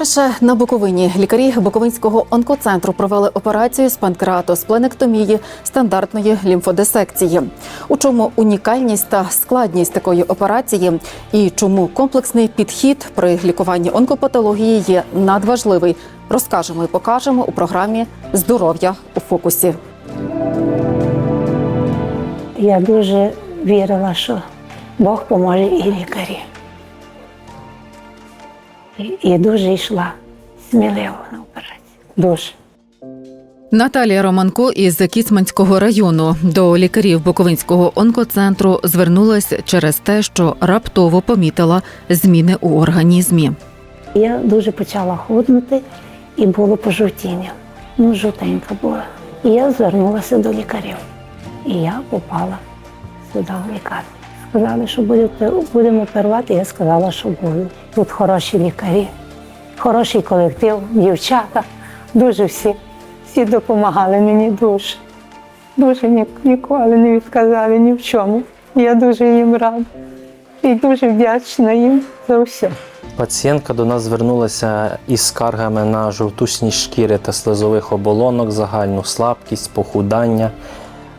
Вперше на Буковині лікарі Буковинського онкоцентру провели операцію з панкреатоспленектомії стандартної лімфодисекції. У чому унікальність та складність такої операції, і чому комплексний підхід при лікуванні онкопатології є надважливий, розкажемо і покажемо у програмі Здоров'я у фокусі. Я дуже вірила, що Бог поможе і лікарі. І, дуже йшла сміливо на операцію. Дуже. Наталія Романко із Кіцманського району до лікарів Буковинського онкоцентру звернулась через те, що раптово помітила зміни у організмі. Я дуже почала худнути і було пожовтіння. Ну, жовтенька була. І я звернулася до лікарів. І я попала сюди в лікарню. Сказали, що будете, будемо оперувати. Я сказала, що буду. Тут хороші лікарі, хороший колектив, дівчата. Дуже всі, всі допомагали мені дуже. Дуже ні- ніколи не відказали ні в чому. Я дуже їм рада і дуже вдячна їм за все. Пацієнтка до нас звернулася із скаргами на жовтушні шкіри та слизових оболонок, загальну слабкість, похудання.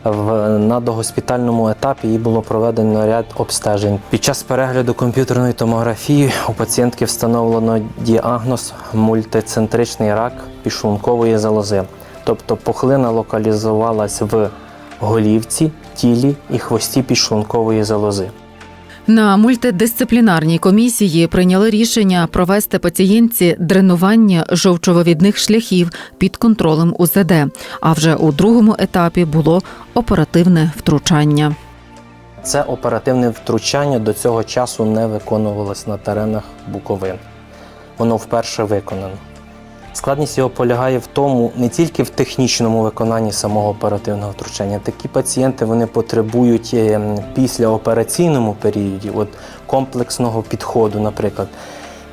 В на догоспітальному етапі їй було проведено ряд обстежень. Під час перегляду комп'ютерної томографії у пацієнтки встановлено діагноз мультицентричний рак пішункової залози. Тобто пухлина локалізувалась в голівці, тілі і хвості підшлункової залози. На мультидисциплінарній комісії прийняли рішення провести пацієнтці дренування жовчововідних шляхів під контролем УЗД. А вже у другому етапі було оперативне втручання. Це оперативне втручання до цього часу не виконувалось на теренах Буковин. Воно вперше виконано. Складність його полягає в тому, не тільки в технічному виконанні самого оперативного втручання. Такі пацієнти вони потребують е, м, післяопераційному періоді, от комплексного підходу, наприклад.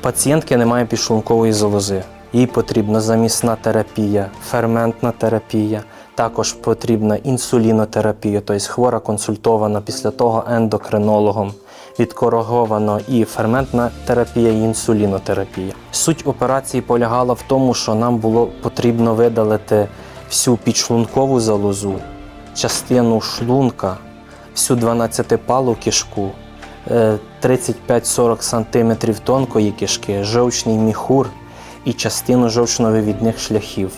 Пацієнтки не має підшлункової залози. Їй потрібна замісна терапія, ферментна терапія, також потрібна інсулінотерапія, тобто хвора консультована після того ендокринологом, відкориговано і ферментна терапія, і інсулінотерапія. Суть операції полягала в тому, що нам було потрібно видалити всю підшлункову залозу, частину шлунка, всю 12-палу кишку, е, 35-40 см тонкої кишки, жовчний міхур і частину жовчно-вивідних шляхів.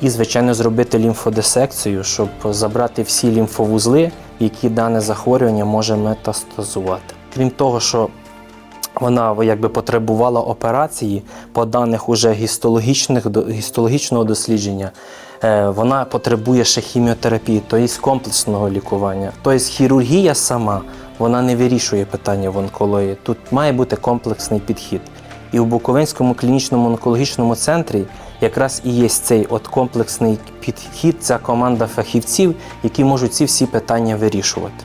І, звичайно, зробити лімфодисекцію, щоб забрати всі лімфовузли, які дане захворювання може метастазувати. Крім того, що вона якби потребувала операції по даних уже гістологічних гістологічного дослідження. е, Вона потребує ще хіміотерапії, тобто комплексного лікування. Тобто хірургія сама вона не вирішує питання в онкології. Тут має бути комплексний підхід. І в Буковинському клінічному онкологічному центрі якраз і є цей от комплексний підхід, ця команда фахівців, які можуть ці всі питання вирішувати.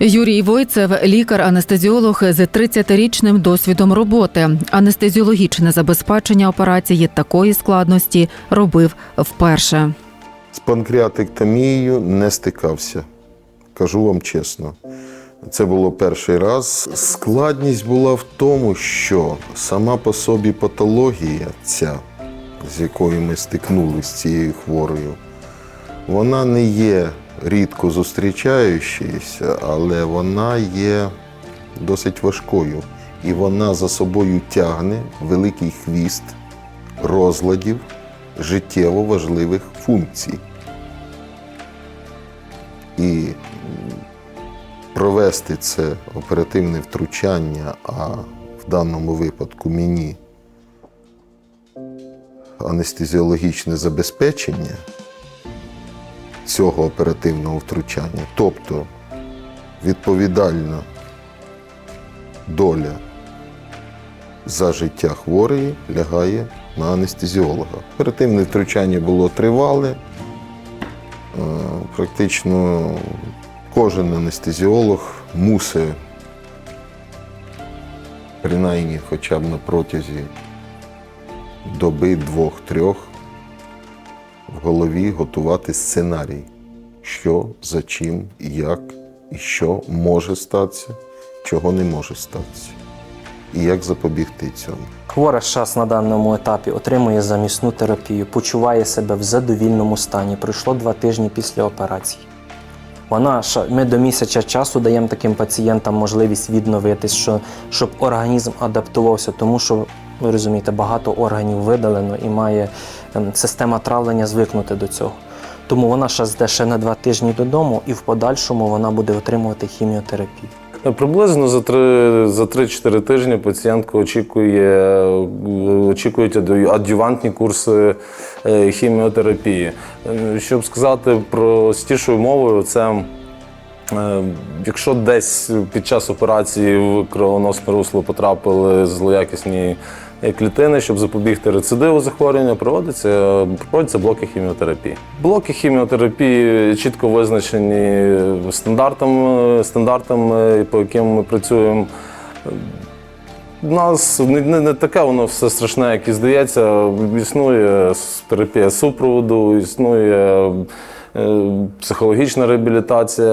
Юрій Войцев, лікар-анестезіолог з 30-річним досвідом роботи. Анестезіологічне забезпечення операції такої складності робив вперше. З панкреатектомією не стикався. Кажу вам чесно. Це було перший раз. Складність була в тому, що сама по собі патологія, ця, з якою ми стикнулися з цією хворою, вона не є рідко зустрічаючоюся, але вона є досить важкою. І вона за собою тягне великий хвіст розладів життєво важливих функцій. І провести це оперативне втручання, а в даному випадку мені анестезіологічне забезпечення цього оперативного втручання, тобто відповідальна доля за життя хворої лягає на анестезіолога. Оперативне втручання було тривале. Е, Практично кожен анестезіолог мусить, принаймні хоча б на протязі доби двох-трьох в голові готувати сценарій, що, за чим, як і що може статися, чого не може статися. і як запобігти цьому. Хвора зараз на даному етапі отримує замісну терапію, почуває себе в задовільному стані. Пройшло два тижні після операції. Вона ми до місяця часу даємо таким пацієнтам можливість відновитись, що, щоб організм адаптувався, тому що ви розумієте, багато органів видалено і має ем, система травлення звикнути до цього. Тому вона зараз йде ще на два тижні додому, і в подальшому вона буде отримувати хіміотерапію. Приблизно за три за 3-4 тижні пацієнтка очікує очікують адювантні курси е, хіміотерапії. Е, Щоб сказати простішою мовою, це якщо десь під час операції в кровоносне русло потрапили злоякісні е, клітини, щоб запобігти рецидиву захворювання, проводиться, проводяться блоки хіміотерапії. Блоки хіміотерапії чітко визначені стандартами, стандартами по яким ми працюємо. У нас не, не, не таке воно все страшне, як і здається. Існує терапія супроводу, існує е, психологічна реабілітація.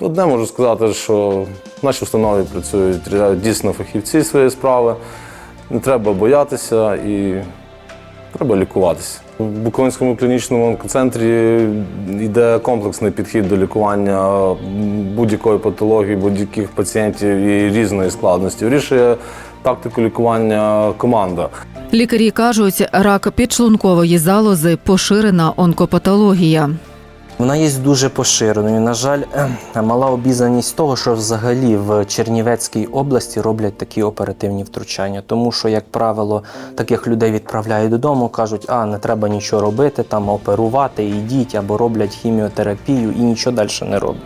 Одне можу сказати, що в нашій установі працюють дійсно фахівці своєї справи. Не треба боятися і треба лікуватися. В Буковинському клінічному онкоцентрі йде комплексний підхід до лікування будь-якої патології, будь-яких пацієнтів і різної складності. Вирішує тактику лікування команда. Лікарі кажуть, рак підшлункової залози поширена онкопатологія. Вона є дуже поширеною. На жаль, мала обізнаність того, що взагалі в Чернівецькій області роблять такі оперативні втручання, тому що, як правило, таких людей відправляють додому, кажуть, а не треба нічого робити, там оперувати, ідіть або роблять хіміотерапію і нічого далі не роблять.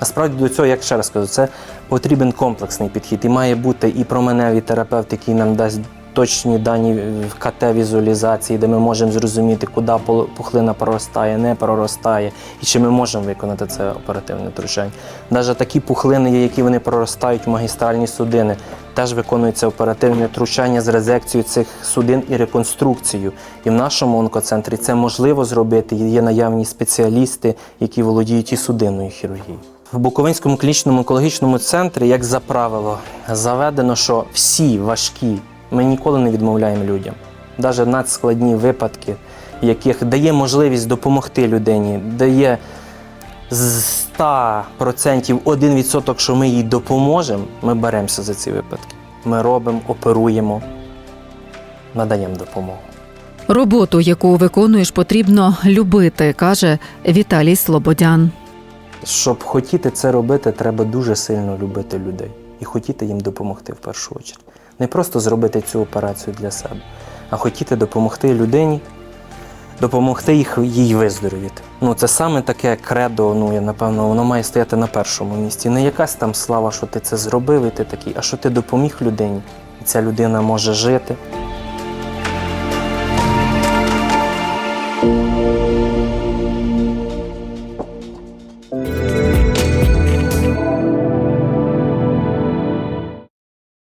Насправді до цього, як ще раз кажу, це потрібен комплексний підхід. І має бути і променевий терапевт, який нам дасть точні дані в КТ-візуалізації, де ми можемо зрозуміти, куди пухлина проростає, не проростає, і чи ми можемо виконати це оперативне втручання. Навіть такі пухлини які вони проростають в магістральні судини, теж виконується оперативне втручання з резекцією цих судин і реконструкцією. І в нашому онкоцентрі це можливо зробити. Є наявні спеціалісти, які володіють і судинною хірургією. В Буковинському клінічному онкологічному центрі, як за правило, заведено, що всі важкі ми ніколи не відмовляємо людям. Навіть надскладні випадки, яких дає можливість допомогти людині, дає з 100% 1%, що ми їй допоможемо, ми беремося за ці випадки. Ми робимо, оперуємо, надаємо допомогу. Роботу, яку виконуєш, потрібно любити, каже Віталій Слободян. Щоб хотіти це робити, треба дуже сильно любити людей і хотіти їм допомогти в першу чергу. Не просто зробити цю операцію для себе, а хотіти допомогти людині, допомогти їх, їй виздоровіти. Ну, це саме таке кредо, ну, я напевно, воно має стояти на першому місці. Не якась там слава, що ти це зробив, і ти такий, а що ти допоміг людині, і ця людина може жити.